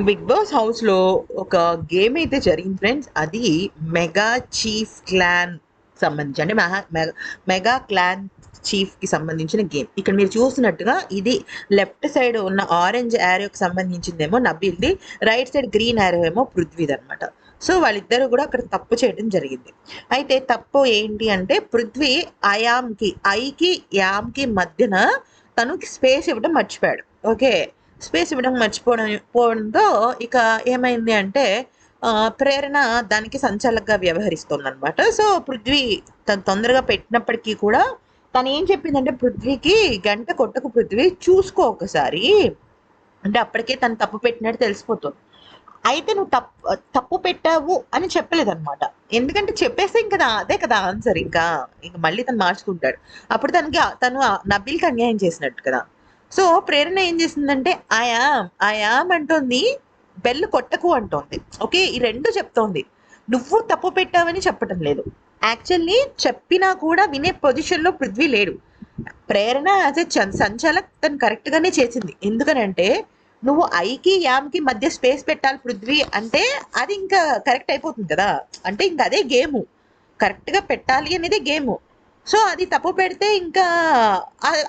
Big boss హౌస్‌లో ఒక game అయితే జరిగింది ఫ్రెండ్స్. అది మెగా చీఫ్ క్లాన్ సంబంధించి అంటే మెహా మెగా క్లాన్ చీఫ్‌కి సంబంధించిన గేమ్. ఇక్కడ మీరు చూస్తున్నట్టుగా ఇది లెఫ్ట్ సైడ్ ఉన్న ఆరెంజ్ యారోకి సంబంధించిందేమో నబీల్‌ది. రైట్ సైడ్ గ్రీన్ యారో ఏమో పృథ్వీది అనమాట సో, వాళ్ళిద్దరూ కూడా అక్కడ తప్పు చేయడం జరిగింది. అయితే తప్పు ఏంటి అంటే పృథ్వీ అయామ్‌కి ఐకి, యామ్‌కి మధ్యన తను స్పేస్ ఇవ్వడం మర్చిపోయాడు. ఓకే. స్పేస్ ఇవ్వడం మర్చిపోవడం పోవడంతో ఇక ఏమైంది అంటే ప్రేరణ దానికి సంచాలకగా వ్యవహరిస్తుందనమాట సో, పృథ్వీ తను తొందరగా పెట్టినప్పటికీ కూడా తను ఏం చెప్పిందంటే పృథ్వీకి గంట కొట్టకు పృథ్వీ చూసుకో ఒకసారి. అంటే అప్పటికే తను తప్పు పెట్టినట్టు తెలిసిపోతుంది. అయితే నువ్వు తప్పు తప్పు పెట్టావు అని చెప్పలేదనమాట. ఎందుకంటే చెప్పేస్తే ఇంకా అదే కదా ఆన్సర్ ఇంకా. ఇంక మళ్ళీ తను మార్చుకుంటాడు. అప్పుడు తనకి తను నబీల్‌కి అన్యాయం చేసినట్టు కదా! సో, ప్రేరణ ఏం చేసిందంటే I am am, I am అంటోంది. బెల్ కొట్టకు అంటోంది. ఓకే. ఈ రెండు చెప్తోంది. నువ్వు తప్పు పెట్టావని చెప్పటం లేదు. యాక్చువల్లీ చెప్పినా కూడా వినే పొజిషన్‌లో పృథ్వీ లేడు. ప్రేరణ యాజ్ ఎ సంచాలక్ తను కరెక్ట్‌గానే చేసింది. ఎందుకనంటే నువ్వు ఐకి, యామ్‌కి మధ్య స్పేస్ పెట్టాలి పృథ్వీ అంటే అది ఇంకా కరెక్ట్ అయిపోతుంది కదా! అంటే ఇంక అదే గేము. కరెక్ట్‌గా పెట్టాలి అనేది గేము. సో, అది తప్పు పెడితే ఇంకా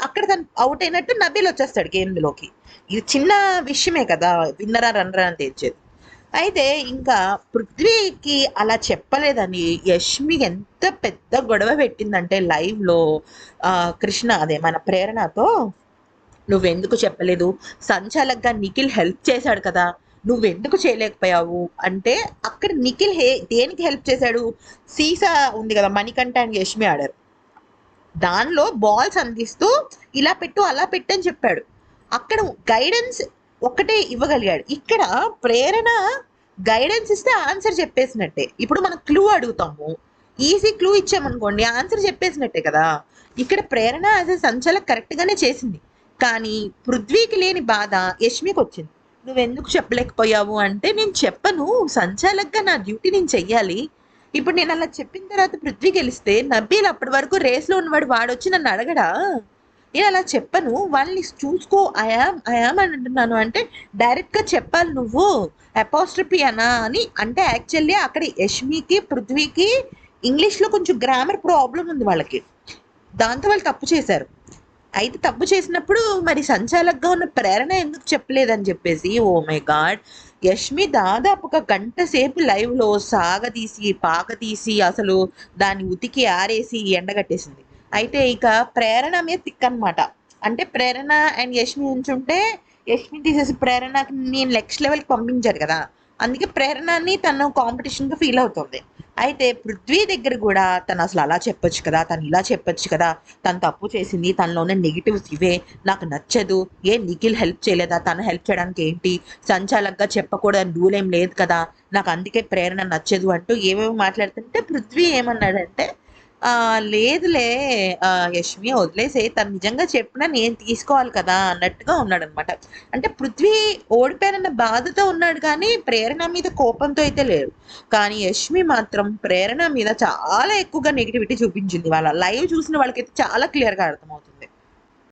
అక్కడ తను అవుట్ అయినట్టు నబీల్ వచ్చేస్తాడు గేమ్‌లోకి. ఇది చిన్న విషయమే కదా! విన్నరా రన్నరా అని తెచ్చేది అయితే ఇంకా పృథ్వీకి అలా చెప్పలేదని యష్మి ఎంత పెద్ద గొడవ పెట్టిందంటే లైవ్‌లో కృష్ణ అదే మన ప్రేరణతో నువ్వెందుకు చెప్పలేదు? సంచాలక్‌గా నిఖిల్ హెల్ప్ చేశాడు కదా! నువ్వెందుకు చేయలేకపోయావు? అంటే అక్కడ నిఖిల్ హే దేనికి హెల్ప్ చేశాడు? సీసా ఉంది కదా! మణికంఠ అండ్ యష్మి ఆడారు. దానిలో బాల్స్ అందిస్తూ ఇలా పెట్టు, అలా పెట్టు అని చెప్పాడు. అక్కడ గైడెన్స్ ఒక్కటే ఇవ్వగలిగాడు. ఇక్కడ ప్రేరణ గైడెన్స్ ఇస్తే ఆన్సర్ చెప్పేసినట్టే. ఇప్పుడు మనం క్లూ అడుగుతాము. ఈజీ క్లూ ఇచ్చామనుకోండి ఆన్సర్ చెప్పేసినట్టే కదా! ఇక్కడ ప్రేరణ యాజ్ ఎ సంచాలక్ కరెక్ట్‌గానే చేసింది. కానీ పృథ్వీకి లేని బాధ యష్మికొచ్చింది. నువ్వెందుకు చెప్పలేకపోయావు అంటే నేను చెప్పను. సంచాలక్‌గా నా డ్యూటీ నేను చెయ్యాలి. ఇప్పుడు నేను అలా చెప్పిన తర్వాత పృథ్వీ గెలిస్తే నబీల్ అప్పటి వరకు రేస్‌లో ఉన్నవాడు వాడొచ్చి నన్ను అడగడా? నేను అలా చెప్పను. వాళ్ళని చూసుకో ఐ యామ్, ఐ యామ్ అని అంటున్నాను అంటే డైరెక్ట్‌గా చెప్పాలి నువ్వు. అపాస్ట్రఫీ అనా అని అంటే యాక్చువల్లీ అక్కడ యష్మికి, పృథ్వీకి ఇంగ్లీష్‌లో కొంచెం గ్రామర్ ప్రాబ్లం ఉంది వాళ్ళకి. దాంతో వాళ్ళు తప్పు చేశారు. అయితే తప్పు చేసినప్పుడు మరి సంచాలక్‌గా ఉన్న ప్రేరణ ఎందుకు చెప్పలేదని చెప్పేసి ఓ మై గాడ్! యష్మి దాదాపు ఒక గంట సేపు లైవ్‌లో సాగదీసి, పాకతీసి అసలు దాన్ని ఉతికి ఆరేసి ఎండగట్టేసింది. అయితే ఇక ప్రేరణ మీద తిక్కనమాట. అంటే ప్రేరణ అండ్ యష్మి ఉంచుంటే యష్మి తీసేసి ప్రేరణకి నేను నెక్స్ట్ లెవెల్‌కి పంపించారు కదా! అందుకే ప్రేరణని తను కాంపిటీషన్‌గా ఫీల్ అవుతుంది. అయితే పృథ్వీ దగ్గర కూడా తను అసలు అలా చెప్పొచ్చు కదా! తను ఇలా చెప్పొచ్చు కదా! తను తప్పు చేసింది. తనలోనే నెగిటివ్స్ ఇవే. నాకు నచ్చదు. ఏ నిఖిల్ హెల్ప్ చేయలేదా? తను హెల్ప్ చేయడానికి ఏంటి? సంచాలక్‌గా చెప్పకూడదని రూల్ ఏం లేదు కదా! నాకు అందుకే ప్రేరణ నచ్చదు అంటూ ఏమేమి మాట్లాడుతుంటే పృథ్వీ ఏమన్నాడంటే లేదులే యష్మి వదిలేసే తను నిజంగా చెప్పినా నేను తీసుకోవాలి కదా! అన్నట్టుగా ఉన్నాడనమాట. అంటే పృథ్వీ ఓడిపోయానన్న బాధతో ఉన్నాడు కానీ ప్రేరణ మీద కోపంతో అయితే లేడు. కానీ యష్మి మాత్రం ప్రేరణ మీద చాలా ఎక్కువగా నెగిటివిటీ చూపించింది. వాళ్ళ లైవ్ చూసిన వాళ్ళకైతే చాలా క్లియర్‌గా అర్థమవుతుంది.